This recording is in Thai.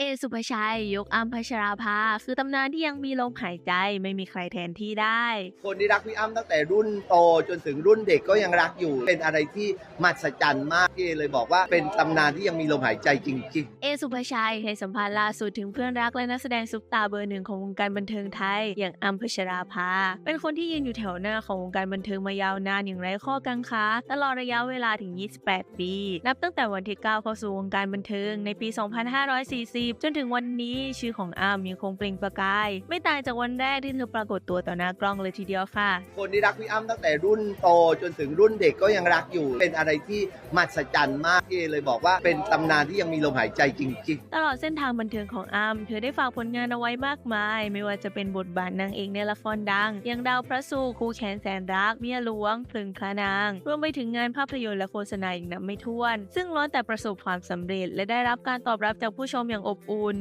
เอสุภาชัย ยกอัมพัชราภา คือตำนานที่ยังมีลมหายใจไม่มีใครแทนที่ได้ คนที่รักพี่อ้ำตั้งแต่รุ่นโตจนถึงรุ่นเด็กก็ยังรักอยู่ เป็นอะไรที่มหัศจรรย์มากพี่เอเลยบอกว่าเป็นตำนานที่ยังมีลมหายใจจริงๆ เอสุภาชัยให้สัมภาษณ์ล่าสุดถึงเพื่อนรักและนักแสดงซุปตาเบอร์หนึ่งของวงการบันเทิงไทย อย่างอัมพัชราภา เป็นคนที่ยืนอยู่แถวหน้าของวงการบันเทิงมายาวนานอย่างไร้ข้อกังขาตลอดระยะเวลาถึง 28 ปี นับตั้งแต่วันที่ก้าวเข้าสู่วงการบันเทิงในปี 2540จนถึงวันนี้ชื่อของอัมยังคงเปล่งประกาย ไม่ต่างจากวันแรกที่เธอปรากฏตัวต่อหน้ากล้องเลยทีเดียวค่ะ คนที่รักพี่อ้ำตั้งแต่รุ่นโตจนถึงรุ่นเด็กก็ยังรักอยู่ เป็นอะไรที่มหัศจรรย์มากพี่เอเลยบอกว่าเป็นตำนานที่ยังมีลมหายใจจริง ๆ ตลอดเส้นทางบันเทิงของอัมเธอได้ฝากผลงานเอาไว้มากมาย ไม่ว่าจะเป็นบทบาทนางเอกในละครดัง อย่างดาวพระสูรคู่แขนแสนรัก เมียหลวงพลึงพระนาง รวมไปถึงงานภาพยนตร์และโฆษณาอีกนับไม่ถ้วน ซึ่งล้วนแต่ประสบความสำเร็จ และได้รับการตอบรับจากผู้ชมอย่างอบอุ่น